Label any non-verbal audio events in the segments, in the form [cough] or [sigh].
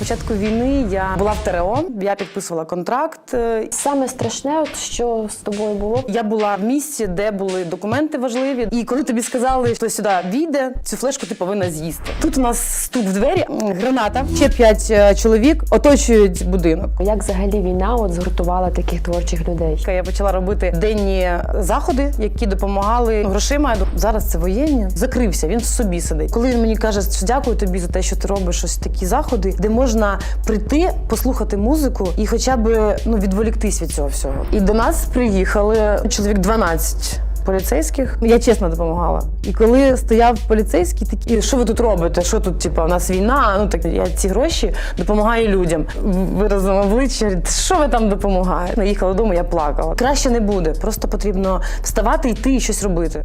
початку війни я була в ТРО, я підписувала контракт. Е, Саме страшне, от що з тобою було. Я була в місці, де були документи важливі. І коли тобі сказали, що сюди війде, цю флешку ти повинна з'їсти. Тут у нас стук в двері, граната. Ще п'ять е, чоловік оточують будинок. Як взагалі війна от згуртувала таких творчих людей? Я почала робити денні заходи, які допомагали грошима. Зараз це воєнні. Закрився, він в собі сидить. Коли він мені каже, що дякую тобі за те, що ти робиш ось такі заходи, де можна прийти, послухати музику і хоча б ну відволіктись від цього всього. І до нас приїхали чоловік 12 Поліцейських я чесно допомагала. І коли стояв поліцейський, такий, що ви тут робите? Що тут, типу, у нас війна? Ну так я ці гроші допомагаю людям. Виразом обличчя, що ви там допомагаєте? Наїхала додому, я плакала. Краще не буде. Просто потрібно вставати, йти і щось робити.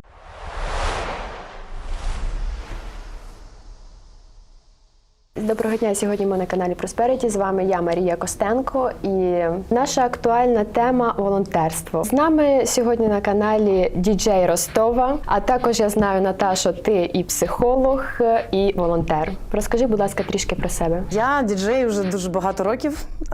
Доброго дня. Сьогодні ми на каналі Prosperity. З вами я Марія Костенко і наша актуальна тема волонтерство. З нами сьогодні на каналі діджей Ростова. А також я знаю, Наташо, ти і психолог, і волонтер. Розкажи, будь ласка, трішки про себе. Я діджей вже дуже багато років. Е,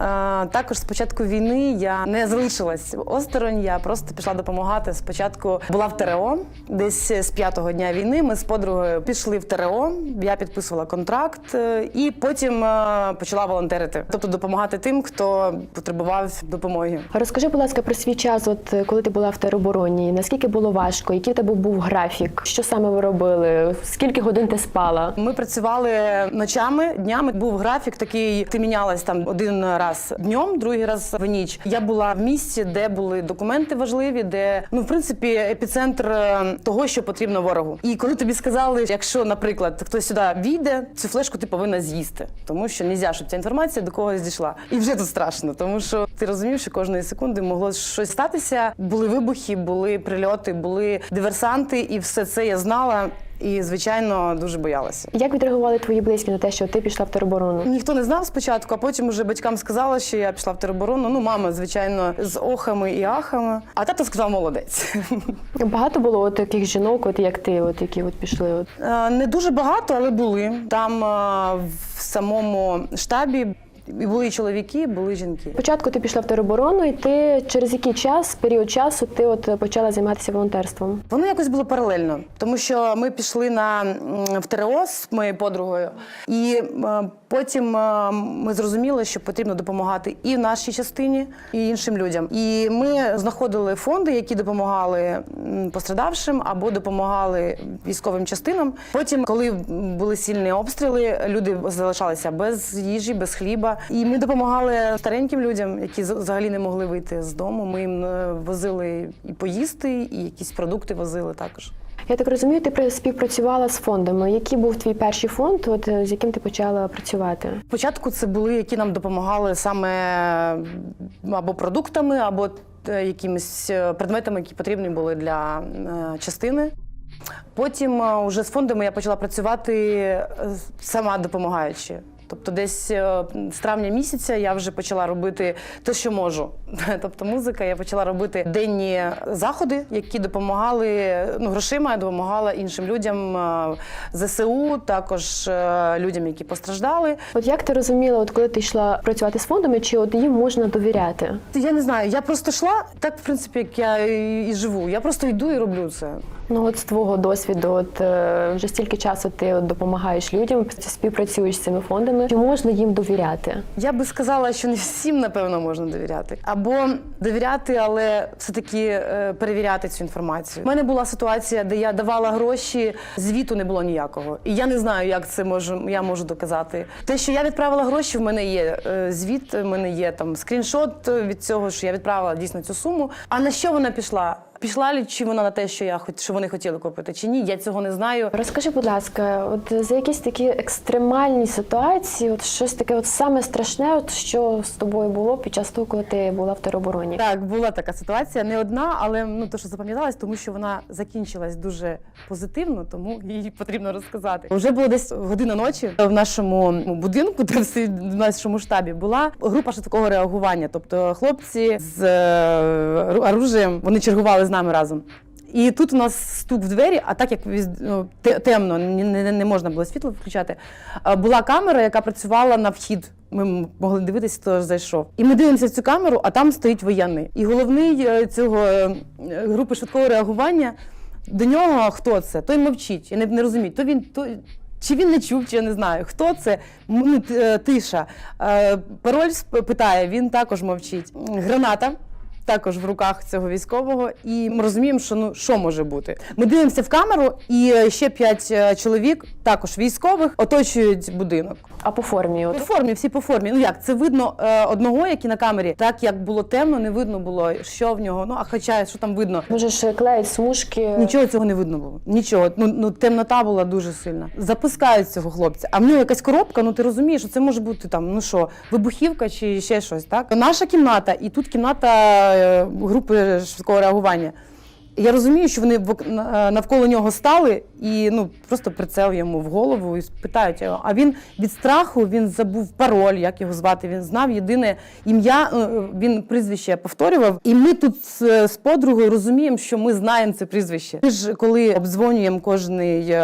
Також з початку війни я не залишилась осторонь. Я просто пішла допомагати. Спочатку була в ТРО. Десь з п'ятого дня війни ми з подругою пішли в ТРО. Я підписувала контракт е, і потім е, почала волонтерити, тобто допомагати тим, хто потребував допомоги. Розкажи, будь ласка, про свій час, от коли ти була в теробороні. Наскільки було важко? Який в тебе був графік? Що саме ви робили? Скільки годин ти спала? Ми працювали ночами, днями. Був графік такий. Ти мінялась там один раз днем, другий раз в ніч. Я була в місці, де були документи важливі, де ну в принципі епіцентр е, того, що потрібно ворогу. І коли тобі сказали, якщо, наприклад, хтось сюди війде, цю флешку ти повинна з'їсти, тому що не можна, щоб ця інформація до когось дійшла. І вже тут страшно, тому що ти розумів, що кожної секунди могло щось статися. Були вибухи, були прильоти, були диверсанти, і все це я знала. І звичайно дуже боялася. Як відреагували твої близькі на те, що ти пішла в тероборону? Ніхто не знав спочатку, а потім уже батькам сказала, що я пішла в тероборону. Ну, мама, звичайно, з охами і ахами. А тато сказав молодець. [laughs] Багато було от таких жінок, от як ти, от які от пішли. От. Е, Не дуже багато, але були. Там е, в самому штабі і були і чоловіки, були і жінки. Спочатку ти пішла в тероборону, і ти через який час, період часу, ти от почала займатися волонтерством? Воно якось було паралельно, тому що ми пішли на в ТРО з моєю подругою, і е, потім е, ми зрозуміли, що потрібно допомагати і в нашій частині, і іншим людям. І ми знаходили фонди, які допомагали пострадавшим або допомагали військовим частинам. Потім, коли були сильні обстріли, люди залишалися без їжі, без хліба. І ми допомагали стареньким людям, які взагалі не могли вийти з дому. Ми їм е, возили і поїсти, і якісь продукти возили також. Я так розумію, ти співпрацювала з фондами. Який був твій перший фонд, от е, з яким ти почала працювати? Спочатку це були, які нам допомагали саме або продуктами, або е, якимись предметами, які потрібні були для частини. Потім уже з фондами я почала працювати сама допомагаючи. Тобто, десь е, з травня місяця я вже почала робити те, що можу. [laughs] Тобто, музика, я почала робити денні заходи, які допомагали ну, грошима, я допомагала іншим людям е, ЗСУ, також е, людям, які постраждали. От як ти розуміла, от коли ти йшла працювати з фондами, чи от їм можна довіряти? Я не знаю, я просто йшла так, в принципі, як я і, живу. Я просто йду і роблю це. Ну от з твого досвіду, от вже стільки часу ти от, допомагаєш людям, співпрацюєш з цими фондами. Чи можна їм довіряти? Я би сказала, що не всім напевно можна довіряти. Або довіряти, але все-таки е, перевіряти цю інформацію. У мене була ситуація, де я давала гроші, звіту не було ніякого. І я не знаю, як це можу, я можу доказати. Те, що я відправила гроші, в мене є е, звіт, в мене є там скріншот від цього, що я відправила дійсно цю суму. А на що вона пішла? Пішла ли чи вона на те, що я хоч що вони хотіли купити, чи ні? Я цього не знаю. Розкажи, будь ласка, от за якісь такі екстремальні ситуації, от щось таке, от саме страшне, от що з тобою було під час того, коли ти була в теробороні? Так, була така ситуація, не одна, але ну то, що запам'яталась, тому що вона закінчилась дуже позитивно, тому її потрібно розказати. Вже було десь година ночі в нашому ну, будинку, де всі в нашому штабі була група швидкого реагування. Тобто хлопці з е, оружієм вони чергували з нами разом. І тут у нас стук в двері, а так як ну, темно, не, можна було світло включати. Була камера, яка працювала на вхід ми могли дивитися, хто зайшов. І ми дивимося цю камеру, а там стоїть воєнний. І головний е, цього е, групи швидкого реагування до нього хто це? Той мовчить і не, не розуміє. То він то. Чи він не чув, чи я не знаю. Хто це? Е, тиша. Пароль питає, він також мовчить. Граната також в руках цього військового, і ми розуміємо, що ну що може бути. Ми дивимося в камеру, і е, ще п'ять е, чоловік, також військових, оточують будинок. А по формі, По формі, всі по формі. Ну як це видно е, одного, який на камері, так як було темно, не видно було, що в нього. Ну а хоча що там видно. може ж клеють смужки. Нічого цього не видно було. Нічого. Ну, ну темнота була дуже сильна. Запускають цього хлопця. А в нього якась коробка, ну ти розумієш, що це може бути там, ну що, вибухівка чи ще щось, так? Наша кімната, і тут кімната е, групи швидкого реагування. Я розумію, що вони вок- навколо нього стали і ну просто прицел йому в голову і питають його. А він від страху він забув пароль, як його звати. Він знав єдине ім'я. е, Він прізвище повторював. І ми тут з подругою розуміємо, що ми знаємо це прізвище. Ми ж коли обдзвонюємо кожний.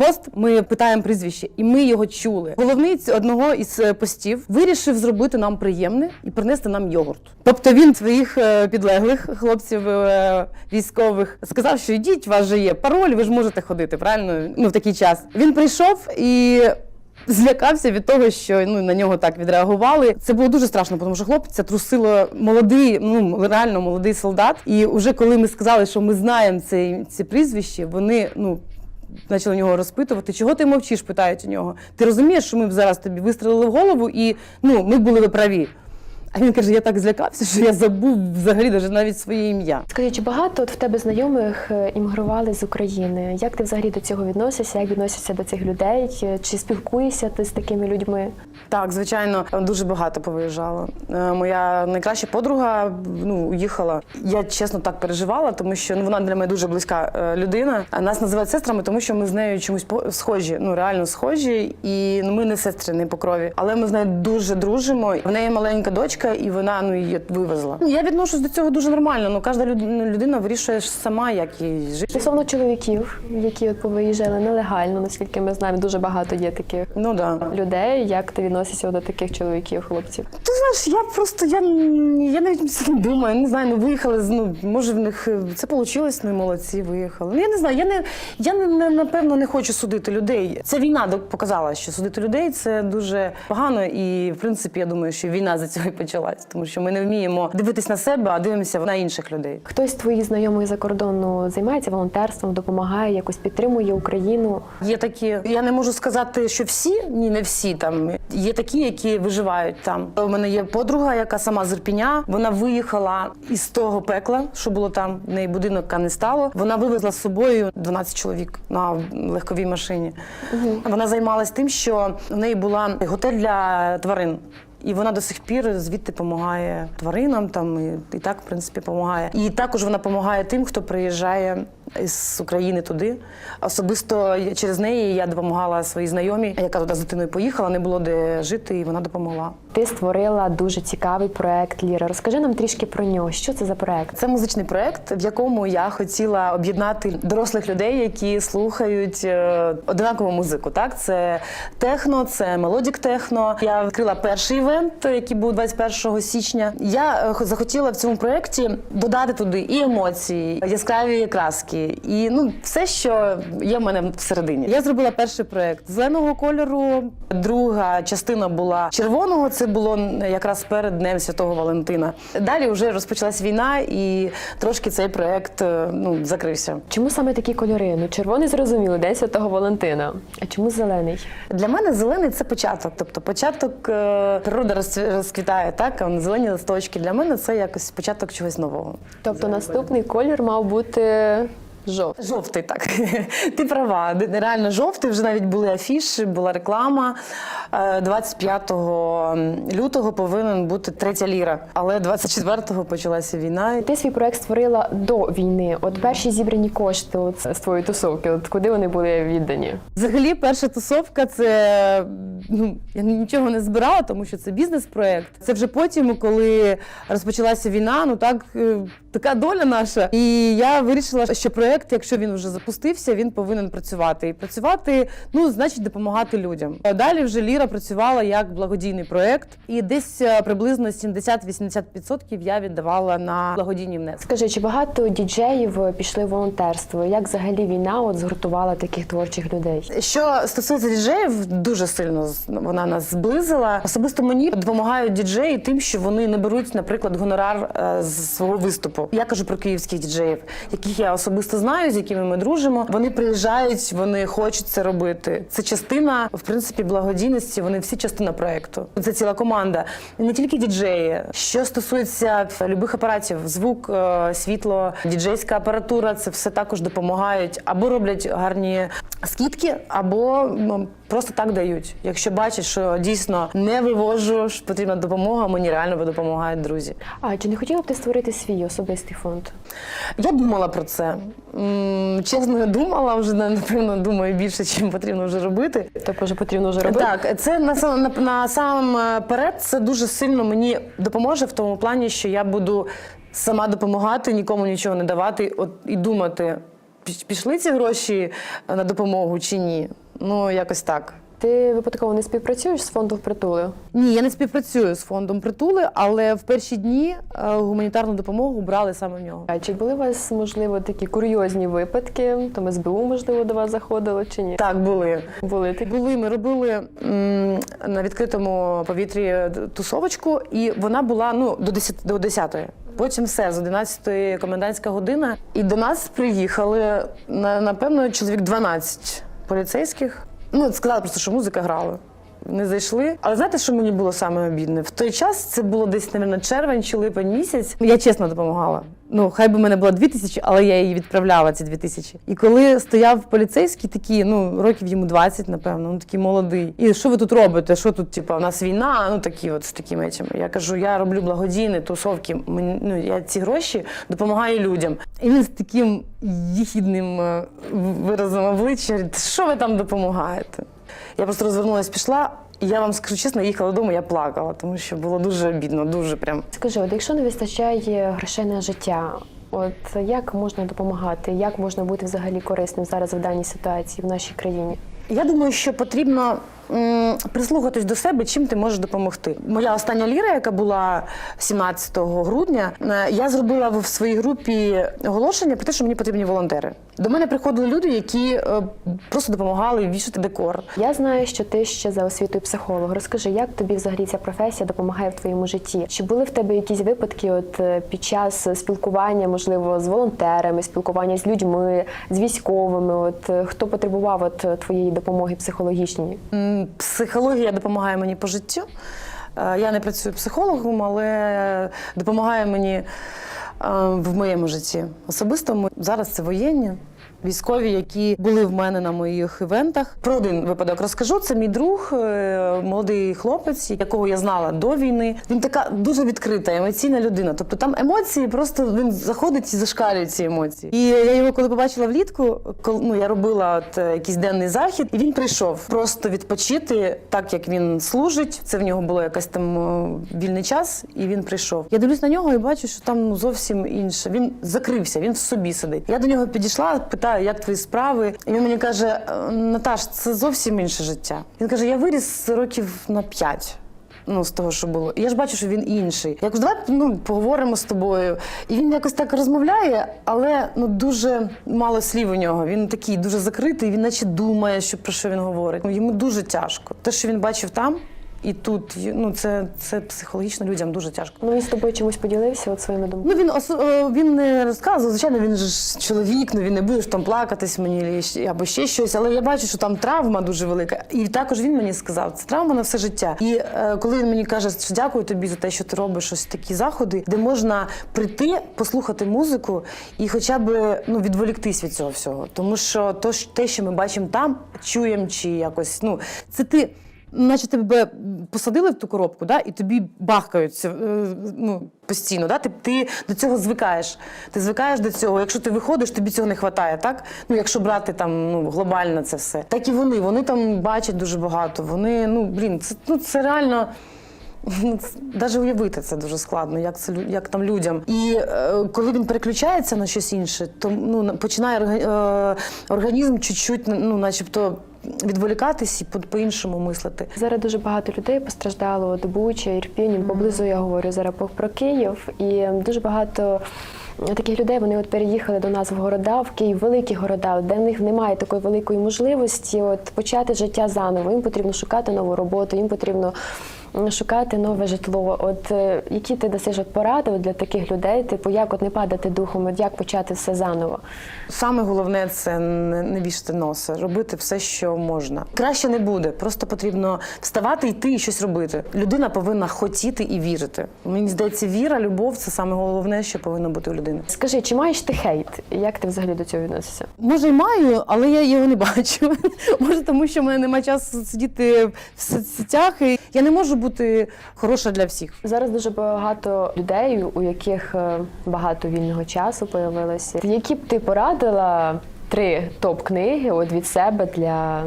Пост ми питаємо прізвище, і ми його чули. Головний одного із е, постів вирішив зробити нам приємне і принести нам йогурт. Тобто він своїх е, підлеглих хлопців е, військових сказав, що йдіть, у вас же є пароль, ви ж можете ходити, правильно? Ну в такий час. Він прийшов і. Злякався від того, що ну на нього так відреагували. Це було дуже страшно, тому що хлопця трусило молодий, ну реально молодий солдат. І вже коли ми сказали, що ми знаємо це, це прізвище, вони ну почали нього розпитувати, чого ти мовчиш, питають у нього. Ти розумієш, що ми б зараз тобі вистрелили в голову, і ну ми були б праві. А він каже: я так злякався, що я забув взагалі даже навіть своє ім'я. Скажи, чи багато от в тебе знайомих е, іммігрували з України? Як ти взагалі до цього відносишся? Як відносишся до цих людей? Чи спілкуєшся ти з такими людьми? Так, звичайно, дуже багато повиїжджало. Е, Моя найкраща подруга ну, уїхала. Я чесно так переживала, тому що ну, вона для мене дуже близька е, людина. А нас називають сестрами, тому що ми з нею чомусь схожі, ну реально схожі. І ну, ми не сестри, не по крові. Але ми з нею дуже дружимо. В неї маленька дочка, і вона ну її вивезла. Ну, Я відношусь до цього дуже нормально. Ну кожна людина вирішує сама, як їй жити. Стосовно чоловіків, які от повиїжджали нелегально, наскільки ми знаємо, дуже багато є таких Ну да. людей. Як ти відносишся до таких чоловіків, хлопців? Ти знаєш, я просто я, я навіть не думаю. Не знаю, ну виїхали ну може в них е, це вийшло, ну молодці, виїхали. Ну я не знаю. Я не я не, не напевно не хочу судити людей. Це війна показала, що судити людей це дуже погано. І в принципі, я думаю, що війна за цього і почалась, тому що ми не вміємо дивитись на себе, а дивимося на інших людей. Хтось з твоїх знайомих за кордону займається волонтерством, допомагає, якось підтримує Україну. Є такі, я не можу сказати, що всі, ні, не всі там. Є такі, які виживають там. У мене є подруга, яка сама з Ірпіня. Вона виїхала із того пекла, що було там. В неї будинок не стало. Вона вивезла з собою 12 чоловік на легковій машині. Вона займалась тим, що в неї була готель для тварин. І вона до сих пір звідти допомагає тваринам, там і, і так, в принципі, допомагає. І також вона допомагає тим, хто приїжджає з України туди. Особисто через неї я допомагала своїй знайомій, яка туди з дитиною поїхала, не було де жити, і вона допомогла. Ти створила дуже цікавий проект Ліра. Розкажи нам трішки про нього. Що це за проект? Це музичний проект, в якому я хотіла об'єднати дорослих людей, які слухають е, одинакову музику. Так, це техно, це мелодік техно. Я відкрила перший івент, який був 21 січня. Я е, захотіла в цьому проєкті додати туди і емоції, яскраві краски, і ну все, що є в мене всередині. Я зробила перший проєкт зеленого кольору. Друга частина була червоного. Це було якраз перед Днем Святого Валентина. Далі вже розпочалась війна, і трошки цей проєкт е, ну закрився. Чому саме такі кольори? Ну, червоний зрозуміло, День Святого Валентина. А чому зелений? Для мене зелений це початок. Тобто початок е, природа розквітає, так а зелені листочки. Для мене це якось початок чогось нового. Тобто наступний колір мав бути жовтий. Жовтий, так. [laughs] Ти права. Реально жовтий. Вже навіть були афіші, була реклама. Е, 25 лютого повинен бути третя ліра. Але 24-го почалася війна. Ти свій проект створила до війни. От перші зібрані кошти от, з твоєї тусовки. От куди вони були віддані? Взагалі, перша тусовка це ну я нічого не збирала, тому що це бізнес-проект. Це вже потім, коли розпочалася війна, ну так е, така доля наша. І я вирішила, що проект проект, якщо він вже запустився, він повинен працювати. І працювати, ну значить, допомагати людям. Далі вже Ліра працювала як благодійний проект, і десь е, приблизно 70-80% я віддавала на благодійні внески. Скажи, чи багато діджеїв пішли в волонтерство? Як взагалі війна от згуртувала таких творчих людей? Що стосується діджеїв, дуже сильно вона нас зблизила. Особисто мені допомагають діджеї тим, що вони не беруть, наприклад, гонорар е, з свого виступу. Я кажу про київських діджеїв, яких я особисто знаю, з якими ми дружимо. Вони приїжджають, вони хочуть це робити. Це частина, в принципі, благодійності. Вони всі частина проекту. Це ціла команда. І не тільки діджеї. Що стосується любих апаратів, звук, е, світло, діджейська апаратура, це все також допомагають або роблять гарні скидки, або просто так дають. Якщо бачать, що дійсно не вивожу, що потрібна допомога, мені реально допомагають друзі. А чи не хотіла б ти створити свій особистий фонд? Я думала про це. Чесно, я думала, вже напевно думаю більше, чим потрібно вже робити. Тобто вже потрібно вже робити? Так, це на сам на, на сам е, перед це дуже сильно мені допоможе в тому плані, що я буду сама допомагати, нікому нічого не давати, от і думати, пішли ці гроші на допомогу чи ні. Ну, якось так. Ти випадково не співпрацюєш з фондом притули? Ні, я не співпрацюю з фондом притули, але в перші дні е, гуманітарну допомогу брали саме в нього. А чи були у вас можливо такі курйозні випадки? Там СБУ можливо до вас заходило чи ні? Так, були. Були такі. Були, ми робили м, на відкритому повітрі тусовочку, і вона була ну, до 10, до 10 Потім все, з 11 комендантська година. І до нас приїхали, на, напевно, чоловік 12 поліцейських. Ну, сказали просто, що музика грала. Не зайшли. Але знаєте, що мені було саме обідне? В той час це було десь, мабуть, червень чи липень місяць. Я чесно допомагала. Ну, хай би в мене було дві тисячі, але я її відправляла, ці дві тисячі. І коли стояв поліцейський, такий, ну, років йому 20, напевно, ну такий молодий. І що ви тут робите? Що тут, типу, у нас війна? Ну такі от з такими речами. Я кажу, я роблю благодійні тусовки. Ну, я ці гроші допомагаю людям. І він з таким їхідним е, виразом обличчя, що ви там допомагаєте? Я просто розвернулася, пішла. І я вам скажу чесно, їхала додому, я плакала, тому що було дуже обідно, дуже прям. Скажи, от якщо не вистачає грошей на життя, от як можна допомагати? Як можна бути взагалі корисним зараз в даній ситуації в нашій країні? Я думаю, що потрібно прислухатись до себе, чим ти можеш допомогти. Моя остання ліра, яка була 17 грудня, е, я зробила в своїй групі оголошення про те, що мені потрібні волонтери. До мене приходили люди, які е, просто допомагали вішати декор. Я знаю, що ти ще за освітою психолог. Розкажи, як тобі взагалі ця професія допомагає в твоєму житті? Чи були в тебе якісь випадки, от е, під час спілкування, можливо, з волонтерами, спілкування з людьми, з військовими? От хто потребував от твоєї допомоги психологічної? Психологія допомагає мені по життю. Е, Я не працюю психологом, але допомагає мені е, в моєму житті. Особисто зараз це воєнні. Військові, які були в мене на моїх івентах. Про один випадок розкажу. Це мій друг, е, молодий хлопець, якого я знала до війни. Він така дуже відкрита, емоційна людина. Тобто там емоції просто він заходить і зашкалює ці емоції. І я його коли побачила влітку, коли ну я робила от е, якийсь денний захід, і він прийшов просто відпочити, так як він служить. Це в нього було якась там вільний час, і він прийшов. Я дивлюсь на нього і бачу, що там ну, зовсім інше. Він закрився, він в собі сидить. Я до нього підійшла, питаю, як твої справи. І він мені каже: «Е, Наташ, це зовсім інше життя. Він каже: Я виріс років на п'ять. Ну, з того, що було. І я ж бачу, що він інший. Я кажу, давай ну, поговоримо з тобою. І він якось так розмовляє, але ну дуже мало слів у нього. Він такий дуже закритий, він наче думає, що про що він говорить. Ну, йому дуже тяжко. Те, що він бачив там і тут, ну це, це психологічно людям дуже тяжко. Ну він з тобою чомусь поділився от своїми думками. Ну він осо- е, він не розказував. Звичайно, він же ж чоловік, ну він не буде ж там плакатись мені або ще- щось. Але я бачу, що там травма дуже велика. І також він мені сказав, це травма на все життя. І е, коли він мені каже, що дякую тобі за те, що ти робиш ось такі заходи, де можна прийти, послухати музику і хоча б ну відволіктись від цього всього. Тому що то, те, що ми бачимо там, чуємо чи якось, ну це ти. Наче тебе посадили в ту коробку, да, і тобі бахкають е, ну, постійно. Да? Ти, ти до цього звикаєш. Ти звикаєш до цього. Якщо ти виходиш, тобі цього не вистачає, так? Ну, якщо брати там ну, глобально це все. Так і вони. Вони там бачать дуже багато. Вони, ну блін, це, ну, це реально. Навіть уявити це дуже складно, як це як там людям. І е, коли він переключається на щось інше, то ну починає е, організм чуть-чуть, ну, начебто, відволікатись і по- по-іншому мислити. Зараз дуже багато людей постраждало от Буча, Ірпінь, поблизу я говорю зараз про, Київ. І дуже багато таких людей вони от переїхали до нас в города, в Київ, великі города, де в них немає такої великої можливості от почати життя заново. Їм потрібно шукати нову роботу, їм потрібно шукати нове житло. От е, які ти дасиш от поради для таких людей, типу, як от не падати духом, от як почати все заново? Саме головне це не, не вішати носа, робити все, що можна. Краще не буде. Просто потрібно вставати, йти і щось робити. Людина повинна хотіти і вірити. Мені здається, віра, любов це саме головне, що повинно бути у людини. Скажи, чи маєш ти хейт? Як ти взагалі до цього відносишся? Може, й маю, але я його не [laughs] бачу. Може, тому що в мене немає часу сидіти в соцсетях. І я не можу бути хороша для всіх. Зараз дуже багато людей, у яких е, багато вільного часу появилося. Які б ти порадила три топ-книги от від себе для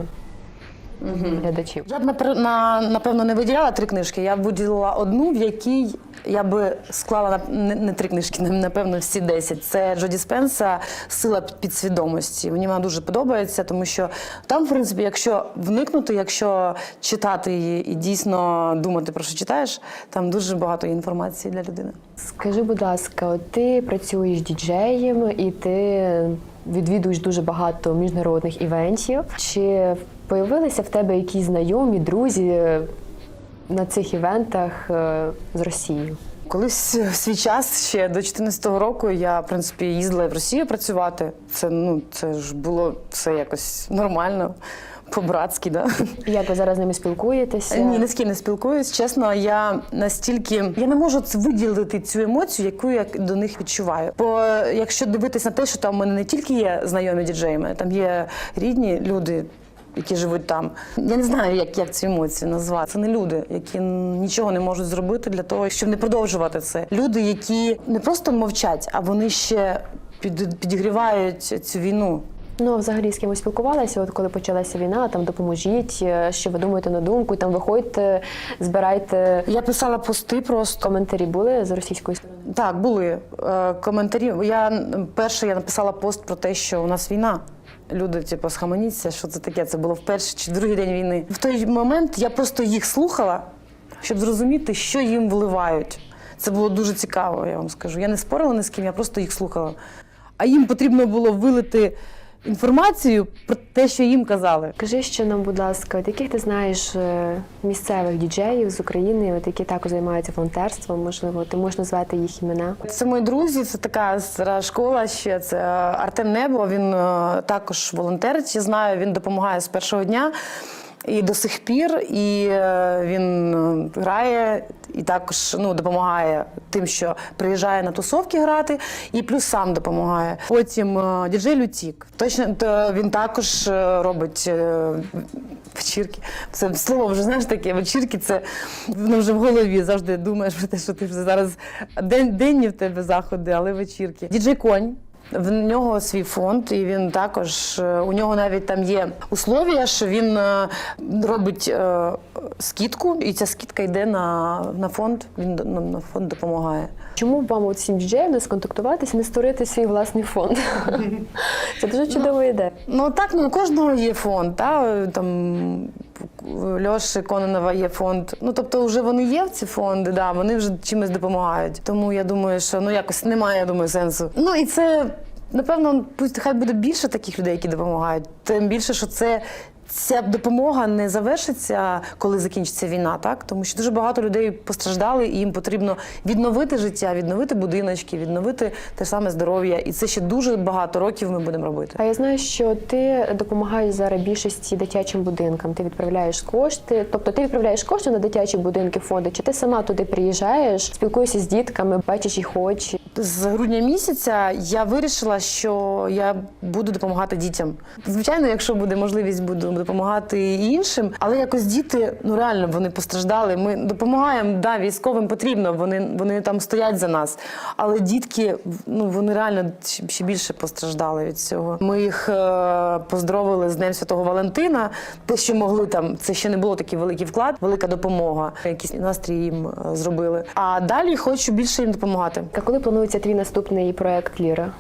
глядачів? Я б на, напевно не виділяла три книжки. Я б виділила одну, в якій я би склала не, не три книжки, [laughs] напевно, всі десять. Це Джо Діспенса Сила підсвідомості. Мені вона дуже подобається, тому що там, в принципі, якщо вникнути, якщо читати її і дійсно думати про що читаєш, там дуже багато інформації для людини. Скажи, будь ласка, от ти працюєш діджеєм і ти відвідуєш дуже багато міжнародних івентів. Чи появилися в тебе якісь знайомі, друзі е, на цих івентах е, з Росії? Колись в свій час ще до 14-го року я в принципі їздила в Росію працювати. Це ну це ж було все якось нормально, по-братськи, да. Як ви зараз з ними спілкуєтеся? Ні, ні з ким не спілкуюсь. Чесно, я настільки я не можу виділити цю емоцію, яку я до них відчуваю. Бо е, якщо дивитись на те, що там у мене не тільки є знайомі діджеями, там є рідні люди. Які живуть там, я не знаю, як, як цю емоцію назвати. Це не люди, які нічого не можуть зробити для того, щоб не продовжувати це. Люди, які не просто мовчать, а вони ще під, підігрівають цю війну. Ну, а взагалі з кимось спілкувалися, от коли почалася війна, там допоможіть, е, що ви думаєте на думку, там виходьте, збирайте Я писала пости просто. коментарі були з російської сторони. Так, були е, коментарі. Я перше я написала пост про те, що у нас війна. Люди, типу, схаменіться, що це таке. Це було в перший чи другий день війни. В той момент я просто їх слухала, щоб зрозуміти, що їм вливають. Це було дуже цікаво, я вам скажу. Я не спорила ні з ким, я просто їх слухала. А їм потрібно було вилити інформацію про те, що їм казали. Кажи ще нам, будь ласка, от яких ти знаєш е, місцевих діджеїв з України, от які також займаються волонтерством, можливо, ти можеш назвати їх імена? Це мої друзі, це така стара школа ще. Це е, Артем Небо. Він е, також волонтер. Я знаю, він допомагає з першого дня. І до сих пір, і е, він е, грає і також ну, допомагає тим, що приїжджає на тусовки грати, і плюс сам допомагає. Потім е, діджей Лютік. Точно то він також робить вечірки. Це слово вже знаєш таке. Вечірки це воно вже в голові завжди думаєш про те, що ти вже зараз день денні в тебе заходи, але вечірки. Діджей Конь. В нього свій фонд, і він також е, у нього навіть там є условія, що він е, робить е, скидку, і ця скидка йде на, на фонд. Він на, на фонд допомагає. Чому б вам от всім діджеям не сконтактуватися, не створити свій власний фонд? [laughs] Це дуже чудова ідея. Ну так, ну у кожного є фонд. Та? Там Льоші Кононова є фонд. Ну тобто, вже вони є в ці фонди, да, вони вже чимось допомагають. Тому я думаю, що ну якось немає, я думаю, сенсу. Ну і це. Напевно, пусть хай буде більше таких людей, які допомагають. Тим більше, що це ця допомога не завершиться, коли закінчиться війна, так тому що дуже багато людей постраждали, і їм потрібно відновити життя, відновити будиночки, відновити те саме здоров'я. І це ще дуже багато років ми будемо робити. А я знаю, що ти допомагаєш зараз більшості дитячим будинкам. Ти відправляєш кошти, тобто ти відправляєш кошти на дитячі будинки, фонди, чи ти сама туди приїжджаєш, спілкуєшся з дітками, бачиш їх очі. З грудня місяця я вирішила, що я буду допомагати дітям. Звичайно, якщо буде можливість, буду допомагати іншим. Але якось діти, ну реально вони постраждали. Ми допомагаємо, да, військовим потрібно, вони, вони там стоять за нас. Але дітки, ну вони реально ще- більше постраждали від цього. Ми їх е, поздоровили з Днем Святого Валентина. Те, що могли там, це ще не було такий великий вклад, велика допомога. Якийсь настрій їм е, зробили. А далі хочу більше їм допомагати. А коли планується твій наступний проект Ліра?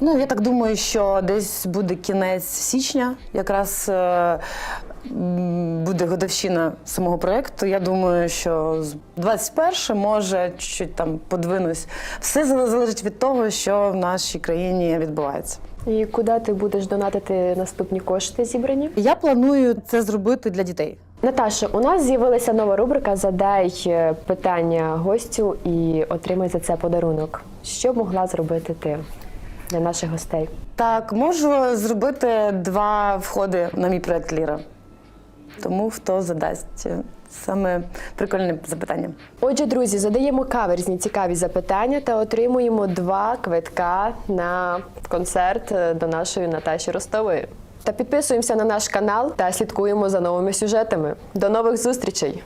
Ну, я так думаю, що десь буде кінець січня, якраз е, буде годовщина самого проєкту. Я думаю, що з 21 може чуть там подвинусь. Все залежить від того, що в нашій країні відбувається. І куди ти будеш донатити наступні кошти зібрані? Я планую це зробити для дітей. Наташа, у нас з'явилася нова рубрика Задай е, питання гостю і отримай за це подарунок. Що б могла зробити ти для наших гостей? Так, можу зробити два входи на мій проєкт Ліра. Тому хто задасть е, саме прикольне запитання. Отже, друзі, задаємо каверзні цікаві запитання та отримуємо два квитка на концерт е, до нашої Наташі Ростової. Та підписуємося на наш канал та слідкуємо за новими сюжетами. До нових зустрічей!